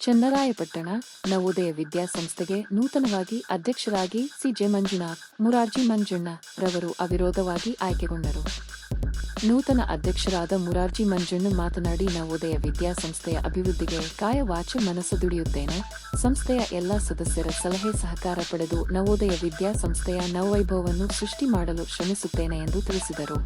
ಚನ್ನರಾಯಪಟ್ಟಣ ನವೋದಯ ವಿದ್ಯಾಸಂಸ್ಥೆಗೆ ನೂತನವಾಗಿ ಅಧ್ಯಕ್ಷರಾಗಿ ಸಿಜೆ ಮಂಜುನಾಥ್, ಮುರಾರ್ಜಿ ಮಂಜಣ್ಣ ರವರು ಅವಿರೋಧವಾಗಿ ಆಯ್ಕೆಗೊಂಡರು. ನೂತನ ಅಧ್ಯಕ್ಷರಾದ ಮುರಾರ್ಜಿ ಮಂಜಣ್ಣ ಮಾತನಾಡಿ, ನವೋದಯ ವಿದ್ಯಾಸಂಸ್ಥೆಯ ಅಭಿವೃದ್ಧಿಗೆ ಕಾಯವಾಚ ಮನಸ್ಸು ದುಡಿಯುತ್ತೇನೆ. ಸಂಸ್ಥೆಯ ಎಲ್ಲ ಸದಸ್ಯರ ಸಲಹೆ ಸಹಕಾರ ಪಡೆದು ನವೋದಯ ವಿದ್ಯಾಸಂಸ್ಥೆಯ ನವವೈಭವವನ್ನು ಸೃಷ್ಟಿ ಮಾಡಲು ಶ್ರಮಿಸುತ್ತೇನೆ ಎಂದು ತಿಳಿಸಿದರು.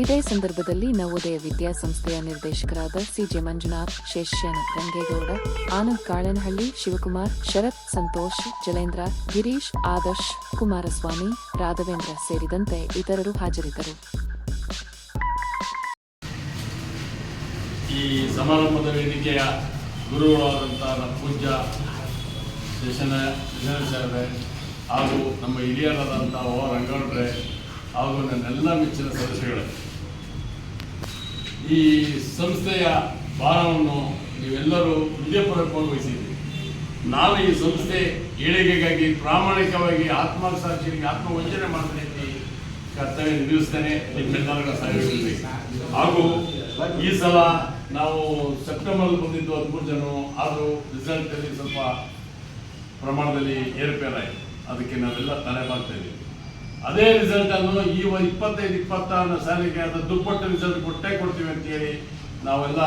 ಇದೇ ಸಂದರ್ಭದಲ್ಲಿ ನವೋದಯ ವಿದ್ಯಾಸಂಸ್ಥೆಯ ನಿರ್ದೇಶಕರಾದ ಸಿಜೆ ಮಂಜುನಾಥ್, ಶೇಷ್ಯನ್ ರಂಗೇಗೌಡ, ಆನಂದ್ ಕಾಳನಹಳ್ಳಿ, ಶಿವಕುಮಾರ್, ಶರತ್ ಸಂತೋಷ್, ಜಲೇಂದ್ರ, ಗಿರೀಶ್, ಆದರ್ಶ್, ಕುಮಾರಸ್ವಾಮಿ, ರಾಘವೇಂದ್ರ ಸೇರಿದಂತೆ ಇತರರು ಹಾಜರಿದ್ದರು. ಈ ಸಮಾರಂಭದ ವೇದಿಕೆಯ ಗುರುಗಳಾದಂಥ ನಮ್ಮ ಪೂಜ್ಯ ಹಾಗೂ ನಮ್ಮ ಹಿರಿಯರಾದಂಥ ಓ ರಂಗೌಡ್ರೆ ಹಾಗೂ ನನ್ನೆಲ್ಲ ಮೆಚ್ಚಿನ ಸದಸ್ಯಗಳೇ ಈ ಸಂಸ್ಥೆಯ ಭಾರವನ್ನು ನೀವೆಲ್ಲರೂ ಹೃದಯಪೂರ್ವಕವಾಗಿ ವಹಿಸಿದ್ದೀರಿ. ನಾನು ಈ ಸಂಸ್ಥೆ ಏಳಿಗೆಗಾಗಿ ಪ್ರಾಮಾಣಿಕವಾಗಿ ಆತ್ಮಸಾಕ್ಷಿಗೆ ಆತ್ಮವಂಚನೆ ಮಾಡ್ತೇನೆ ರೀತಿ ಕರ್ತವ್ಯ ನಿರ್ವಹಿಸ್ತೇನೆ ನಿಮ್ಮೆಲ್ಲರೂ ಸಹಯೋಗಿಸಿ ಹಾಗೂ ಈ ಸಲ ನಾವು ಸೆಪ್ಟೆಂಬರ್ ಬಂದಿದ್ದು ಹದಿಮೂರು ಜನ, ಆದರೂ ರಿಸಲ್ಟಲ್ಲಿ ಸ್ವಲ್ಪ ಪ್ರಮಾಣದಲ್ಲಿ ಏರುಪೇರಾಯಿತು. ಅದಕ್ಕೆ ನಾವೆಲ್ಲ ತಲೆ ಬಾಗ್ತಾ ಇದ್ದೀವಿ. ಅದೇ ರಿಸಲ್ಟ್ ಅನ್ನು ಈ ಇಪ್ಪತ್ತೈದು, ಇಪ್ಪತ್ತಾರನೇ ಸಾಲಿಗೆ ಅದು ದುಪ್ಪಟ್ಟು ರಿಸಲ್ಟ್ ಕೊಟ್ಟೇ ಕೊಡ್ತೀವಿ ಅಂತೇಳಿ ನಾವೆಲ್ಲ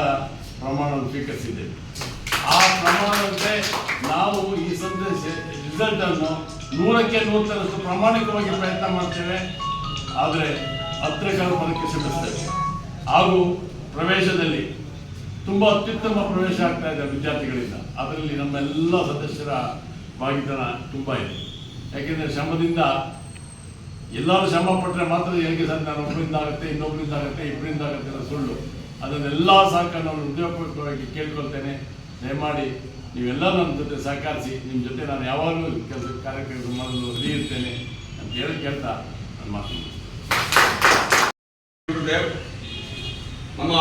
ಪ್ರಮಾಣವನ್ನು ಸ್ವೀಕರಿಸಿದ್ದೇವೆ. ಆ ಪ್ರಮಾಣದಂತೆ ನಾವು ಈ ಸಂದೇಶ ರಿಸಲ್ಟ್ ಅನ್ನು ನೂರಕ್ಕೆ ನೂರರಷ್ಟು ಪ್ರಾಮಾಣಿಕವಾಗಿ ಪ್ರಯತ್ನ ಮಾಡ್ತೇವೆ. ಆದರೆ ಹತ್ತಿರಗಳ ಮನಕ್ಕೆ ಸಿಗುತ್ತೇವೆ ಹಾಗೂ ಪ್ರವೇಶದಲ್ಲಿ ತುಂಬ ಅತ್ಯುತ್ತಮ ಪ್ರವೇಶ ಆಗ್ತಾ ಇದೆ ವಿದ್ಯಾರ್ಥಿಗಳಿಂದ. ಅದರಲ್ಲಿ ನಮ್ಮೆಲ್ಲ ಸದಸ್ಯರ ಭಾಗಿತನ ತುಂಬ ಇದೆ. ಯಾಕೆಂದರೆ ಶ್ರಮದಿಂದ ಎಲ್ಲರೂ ಶ್ರಮ ಪಟ್ಟರೆ ಮಾತ್ರ ಹೇಗೆ ಸರ್ ನಾನು ಒಬ್ಬರಿಂದ ಆಗುತ್ತೆ ಇನ್ನೊಬ್ಬರಿಂದ ಆಗುತ್ತೆ ಇಬ್ಬರಿಂದ ಆಗುತ್ತೆ ಅನ್ನೋ ಸುಳ್ಳು. ಅದನ್ನೆಲ್ಲ ಸಹಕಾರ ನಾನು ಉದ್ಯೋಗಪೂರ್ವಕವಾಗಿ ಕೇಳ್ಕೊಳ್ತೇನೆ. ದಯಮಾಡಿ ನೀವೆಲ್ಲ ನನ್ನ ಜೊತೆ ಸಹಕರಿಸಿ ನಿಮ್ಮ ಜೊತೆ ನಾನು ಯಾವಾಗಲೂ ಕೆಲಸ ಕಾರ್ಯಕ್ರಮ ಮಾಡಲು ಫ್ರೀ ಅಂತ ಹೇಳಿ ಕೇಳ್ತಾ ನನ್ನ ಮಾತು ನಮ್ಮ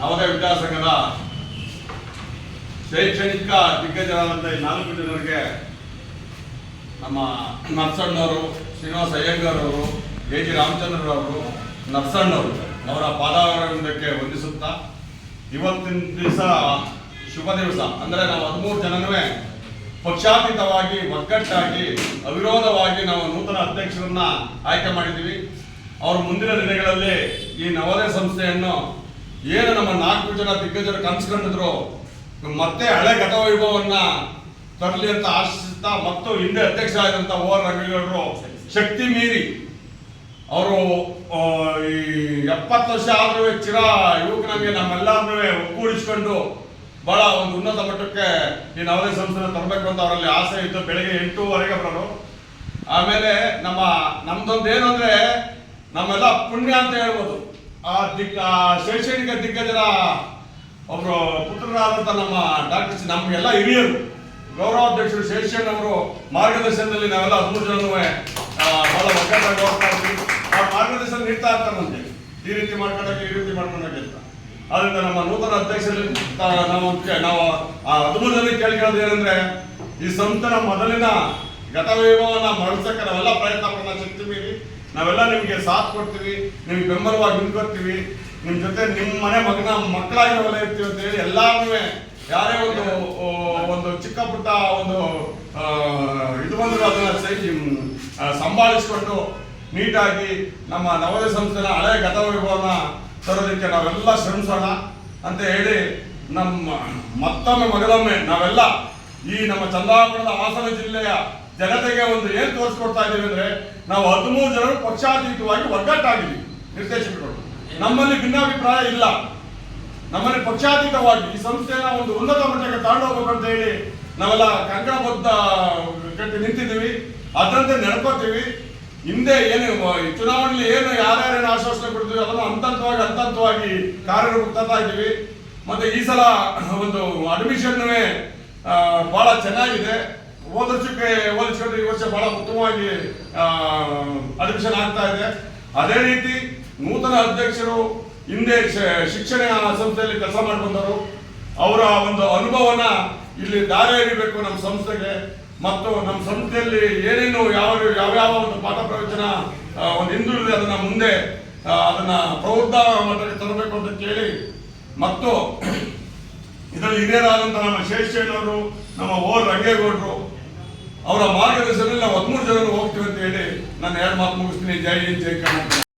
ನವೋದಯ ವಿದ್ಯಾಸಂಘದ ಶೈಕ್ಷಣಿಕ ದಿಗ್ಗಜರಾದಂಥ ಈ ನಾಲ್ಕು ಜನರಿಗೆ ನಮ್ಮ ನರ್ಸಣ್ಣವರು ಶ್ರೀನಿವಾಸ ಅಯ್ಯಂಗಾರ್ ಅವರು ಎ ಜಿ ರಾಮಚಂದ್ರರವರು ನರ್ಸಣ್ಣವರು ಅವರ ಪಾದಾರವಿಂದಕ್ಕೆ ವಂದಿಸುತ್ತಾ ಇವತ್ತಿನ ದಿವಸ, ಶುಭ ದಿವಸ. ಅಂದರೆ ನಾವು ಹದಿಮೂರು ಜನನೂ ಪಕ್ಷಾತೀತವಾಗಿ, ಒಗ್ಗಟ್ಟಾಗಿ, ಅವಿರೋಧವಾಗಿ ನಾವು ನೂತನ ಅಧ್ಯಕ್ಷರನ್ನ ಆಯ್ಕೆ ಮಾಡಿದ್ದೀವಿ. ಅವರು ಮುಂದಿನ ದಿನಗಳಲ್ಲಿ ಈ ನವೋದಯ ಸಂಸ್ಥೆಯನ್ನು ಏನು ನಮ್ಮ ನಾಲ್ಕು ಜನ ದಿಗ್ಗಜರು ಕನ್ಸ್ಕೊಂಡಿದ್ರು, ಮತ್ತೆ ಹಳೆ ಗತವೈಭವನ್ನ ತರಲಿ ಅಂತ ಆಶಿಸುತ್ತಾ ಮತ್ತು ಹಿಂದೆ ಅಧ್ಯಕ್ಷ ಆದಂತ ಓ ಆರ್ ಶಕ್ತಿ ಮೀರಿ. ಅವರು ಈ ಎಪ್ಪತ್ತು ವರ್ಷ ಆದ್ರೂ ಚಿರ ಯುವಕನಂಗೆ ನಮ್ಮೆಲ್ಲರನ್ನೂ ಒಗ್ಗೂಡಿಸ್ಕೊಂಡು ಬಹಳ ಒಂದು ಉನ್ನತ ಮಟ್ಟಕ್ಕೆ ಈ ನವೋದಯ ಸಂಸ್ಥೆ ತರಬೇಕು ಅಂತ ಅವರಲ್ಲಿ ಆಸೆ ಇತ್ತು. ಬೆಳಗ್ಗೆ ಎಂಟೂವರೆಗೆ ಬರೋರು. ಆಮೇಲೆ ನಮ್ಮ, ನಮ್ದೊಂದು ಏನು ಅಂದ್ರೆ ನಮ್ಮೆಲ್ಲ ಪುಣ್ಯ ಅಂತ ಹೇಳ್ಬೋದು. ಆ ದಿಕ್ಕ ಆ ಶೈಕ್ಷಣಿಕ ದಿಗ್ಗಜರ ಒಬ್ರು ಪುತ್ರರಾದಂಥ ನಮ್ಮ ಡಾಕ್ಟರ್ ನಮ್ಗೆಲ್ಲ ಹಿರಿಯರು. ಗೌರವಾಧ್ಯಕ್ಷರು ಶೇಷನ್ ಅವರು ಮಾರ್ಗದರ್ಶನದಲ್ಲಿ ನಾವೆಲ್ಲ ಹದಿಮೂರು ಜನನು ಬಹಳ ಒಗ್ಗಟ್ಟಾಗಿ ಹೋಗ್ತಾ ಇದ್ವಿ ಆ ಮಾರ್ಗದರ್ಶನ ನೀಡ್ತಾ ಇರ್ತಾರಂತೆ ಈ ರೀತಿ ಮಾಡ್ಕೊಂಡಾಗೆ, ಈ ರೀತಿ ಮಾಡ್ಕೊಂಡಾಗೆ ಅಂತ. ಆದ್ರಿಂದ ನಮ್ಮ ನೂತನ ಅಧ್ಯಕ್ಷರಲ್ಲಿ ನಾವು ನಾವು ಜನಕ್ಕೆ ಕೇಳ್ಕೊಳ್ಳೋದು ಏನಂದ್ರೆ, ಈ ಸಂತನ ಮೊದಲಿನ ಗತವೈಭವನ ಮರಳ್ಸಕ್ಕೆ ನಾವೆಲ್ಲ ಪ್ರಯತ್ನ ಪಡೋಣ ಶಕ್ತಿ ಮೀರಿ ನಾವೆಲ್ಲ ನಿಮಗೆ ಸಾಥ್ ಕೊಡ್ತೀವಿ, ನಿಮ್ಗೆ ಬೆಂಬಲವಾಗಿ ನಿಂತ್ಕೊಡ್ತೀವಿ ನಿಮ್ಮ ಜೊತೆ ನಿಮ್ಮ ಮನೆ ಮಗನ ಮಕ್ಕಳಾಗಿ ನಾವೆಲ್ಲ ಇರ್ತೀವಿ ಅಂತ ಹೇಳಿ ಎಲ್ಲಾರು ಯಾರೇ ಒಂದು ಒಂದು ಚಿಕ್ಕ ಪುಟ್ಟ ಒಂದು ಇದು ಬಂದರೂ ಅದನ್ನ ಸೈ ಸಂಭಾಳಿಸ್ಕೊಂಡು ನೀಟಾಗಿ ನಮ್ಮ ನವೋದಯ ಸಂಸ್ಥೆನ ಹಳೆಯ ಗತವೈಭವನ ತರೋದಕ್ಕೆ ನಾವೆಲ್ಲ ಶ್ರಮಿಸೋಣ ಅಂತ ಹೇಳಿ ನಮ್ಮ ಮತ್ತೊಮ್ಮೆ ಮೊದಲೊಮ್ಮೆ ನಾವೆಲ್ಲ ಈ ನಮ್ಮ ಚಂದಾಪುರದ ಹಾಸನ ಜಿಲ್ಲೆಯ ಜನತೆಗೆ ಒಂದು ಏನು ತೋರಿಸ್ಕೊಡ್ತಾ ಇದ್ದೀವಿ ಅಂದ್ರೆ ನಾವು ಹದಿಮೂರು ಜನರು ಪಕ್ಷಾತೀತವಾಗಿ ಒಗ್ಗಟ್ಟಾಗಿದ್ದೀವಿ. ನಿರ್ದೇಶಕರು. ನಮ್ಮಲ್ಲಿ ಭಿನ್ನಾಭಿಪ್ರಾಯ ಇಲ್ಲ. ನಮ್ಮಲ್ಲಿ ಪಕ್ಷಾತೀತವಾಗಿ ಈ ಸಂಸ್ಥೆನ ಒಂದು ಉನ್ನತ ಮಟ್ಟಕ್ಕೆ ತಗೊಂಡು ಅಂತ ಹೇಳಿ ನಾವೆಲ್ಲ ಕಂಕಣಬದ್ಧ, ಕಟ್ಟಿ ನಿಂತಿದ್ದೀವಿ. ಅದರಂತೆ ನೆನಪತ್ತೀವಿ ಹಿಂದೆ ಏನು ಚುನಾವಣೆಯಲ್ಲಿ ಏನು ಯಾರ್ಯಾರೇನು ಆಶ್ವಾಸನೆ ಕೊಡ್ತೀವಿ ಅದನ್ನು ಹಂತ ಹಂತವಾಗಿ ಹಂತ ಹಂತವಾಗಿ ಕಾರ್ಯರೂಪಕ್ಕೆ ತರ್ತಾ ಇದ್ದೀವಿ. ಮತ್ತೆ ಈ ಸಲ ಒಂದು ಅಡ್ಮಿಷನ್ ಬಹಳ ಚೆನ್ನಾಗಿದೆ. ಹೋದ ವರ್ಷಕ್ಕೆ ಹೋಲಿಸ್ಕೊಂಡ್ರೆ ಈ ವರ್ಷ ಬಹಳ ಉತ್ತಮವಾಗಿ ಅಡ್ಮಿಷನ್ ಆಗ್ತಾ ಇದೆ. ಅದೇ ರೀತಿ ನೂತನ ಅಧ್ಯಕ್ಷರು ಹಿಂದೆ ಶಿಕ್ಷಣ ಸಂಸ್ಥೆಯಲ್ಲಿ ಕೆಲಸ ಮಾಡಿ ಬಂದವರು. ಅವರ ಒಂದು ಅನುಭವನ ಇಲ್ಲಿ ದಾರಿ ಎರಿಬೇಕು ನಮ್ಮ ಸಂಸ್ಥೆಗೆ. ಮತ್ತು ನಮ್ಮ ಸಂಸ್ಥೆಯಲ್ಲಿ ಏನೇನು ಯಾವ ಯಾವ್ಯಾವ ಒಂದು ಪಾಠ ಪ್ರವಚನ ಒಂದು ಹಿಂದುಳಿದೆ ಅದನ್ನ ಮುಂದೆ ಅದನ್ನು ಪ್ರೌಢ ಮಟ್ಟಕ್ಕೆ ತರಬೇಕು ಅಂತ ಕೇಳಿ, ಮತ್ತು ಇದರಲ್ಲಿ ಹಿರಿಯರಾದಂಥ ನಮ್ಮ ಶೇಷಣ್ಣವರು ನಮ್ಮ ಓ ರಂಗೇಗೌಡರು, ಅವರ ಮಾರ್ಗದರ್ಶನದಲ್ಲಿ ನಾವು ಹದಿಮೂರು ಜನರು ಹೋಗ್ತೀವಿ ಅಂತ ಹೇಳಿ ನಾನು ಎರಡು ಮಾತು ಮುಗಿಸ್ತೀನಿ. ಜೈ ಜೈ ಕರ್ನಾಟಕ.